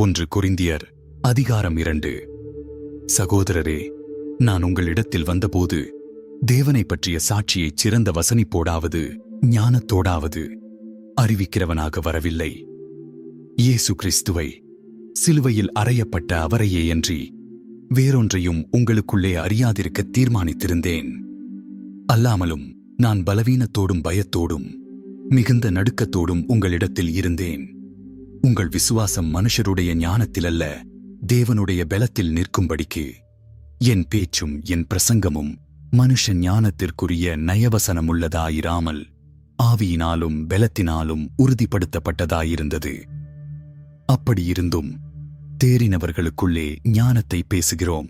ஒன்று குறிந்தியர் அதிகாரம் இரண்டு. சகோதரரே நான் உங்களிடத்தில் வந்தபோது தேவனைப் பற்றிய சாட்சியைச் சிறந்த வசனிப்போடாவது ஞானத்தோடாவது அறிவிக்கிறவனாக வரவில்லை. இயேசு கிறிஸ்துவை சிலுவையில் அறையப்பட்ட அவரையேயன்றி வேறொன்றையும் உங்களுக்குள்ளே அறியாதிருக்க தீர்மானித்திருந்தேன். அல்லாமலும் நான் பலவீனத்தோடும் பயத்தோடும் மிகுந்த நடுக்கத்தோடும் உங்களிடத்தில் இருந்தேன். உங்கள் விசுவாசம் மனுஷருடைய ஞானத்திலல்ல தேவனுடைய பலத்தில் நிற்கும்படிக்கு. என் பேச்சும் என் பிரசங்கமும் மனுஷ ஞானத்திற்குரிய நயவசனமுள்ளதாயிராமல் ஆவியினாலும் பலத்தினாலும் உறுதிப்படுத்தப்பட்டதாயிருந்தது. அப்படியிருந்தும் தேறினவர்களுக்குள்ளே ஞானத்தை பேசுகிறோம்.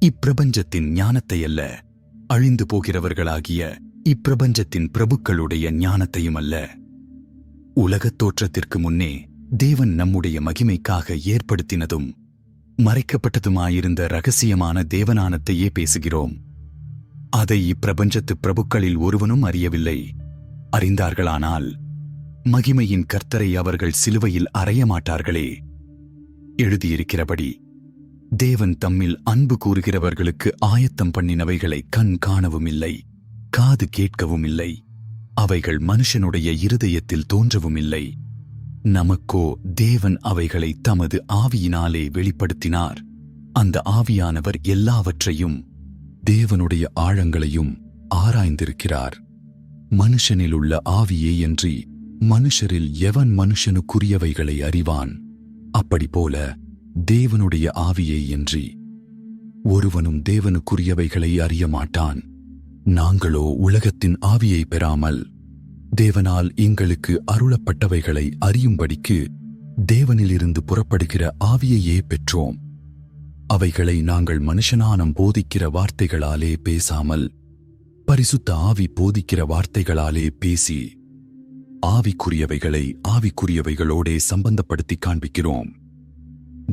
இப்பிரபஞ்சத்தின் ஞானத்தை அல்ல அழிந்து போகிறவர்களாகிய இப்பிரபஞ்சத்தின் பிரபுக்களுடைய ஞானத்தையும் அல்ல உலகத் தோற்றத்திற்கு முன்னே தேவன் நம்முடைய மகிமைக்காக ஏற்படுத்தினதும் மறைக்கப்பட்டதுமாயிருந்த ரகசியமான தேவனானத்தையே பேசுகிறோம். அதை இப்பிரபஞ்சத்து பிரபுக்களில் ஒருவனும் அறியவில்லை. அறிந்தார்களானால் மகிமையின் கர்த்தரை அவர்கள் சிலுவையில் அறைய மாட்டார்களே. எழுதியிருக்கிறபடி தேவன் தம்மில் அன்பு கூறுகிறவர்களுக்கு ஆயத்தம் பண்ணினவைகளை கண் காணவும் இல்லை காது கேட்கவும் இல்லை அவைகள் மனுஷனுடைய இருதயத்தில் தோன்றவும் இல்லை நமக்கோ தேவன் அவைகளை தமது ஆவியினாலே வெளிப்படுத்தினார். அந்த ஆவியானவர் எல்லாவற்றையும் தேவனுடைய ஆழங்களையும் ஆராய்ந்திருக்கிறார். மனுஷனில் உள்ள ஆவியேயன்றி மனுஷரில் எவன் மனுஷனுக்குரியவைகளை அறிவான்? அப்படி போல தேவனுடைய ஆவியேயன்றி ஒருவனும் தேவனுக்குரியவைகளை அறிய மாட்டான் நாங்களோ உலகத்தின் ஆவியை பெறாமல் தேவனால் எங்களுக்கு அருளப்பட்டவைகளை அறியும்படிக்கு தேவனிலிருந்து புறப்படுகிற ஆவியையே பெற்றோம். அவைகளை நாங்கள் மனுஷனானம் போதிக்கிற வார்த்தைகளாலே பேசாமல் பரிசுத்த ஆவி போதிக்கிற வார்த்தைகளாலே பேசி ஆவிக்குரியவைகளை ஆவிக்குரியவைகளோடே சம்பந்தப்படுத்தி காண்பிக்கிறோம்.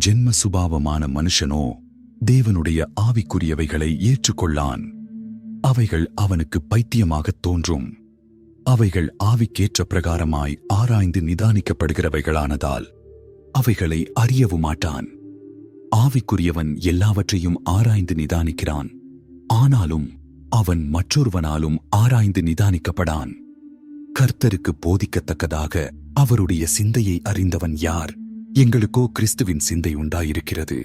ஜென்ம சுபாவமான மனுஷனோ தேவனுடைய ஆவிக்குரியவைகளை ஏற்றுக்கொள்ளான். அவைகள் அவனுக்கு பைத்தியமாகத் தோன்றும். அவைகள் ஆவிக்கேற்ற பிரகாரமாய் ஆராய்ந்து நிதானிக்கப்படுகிறவைகளானதால் அவைகளை அறியவும் மாட்டான் ஆவிக்குரியவன் எல்லாவற்றையும் ஆராய்ந்து நிதானிக்கிறான். ஆனாலும் அவன் மற்றொருவனாலும் ஆராய்ந்து நிதானிக்கப்படான். கர்த்தருக்கு போதிக்கத்தக்கதாக அவருடைய சிந்தையை அறிந்தவன் யார்? எங்களுக்கோ கிறிஸ்துவின் சிந்தை உண்டாயிருக்கிறது.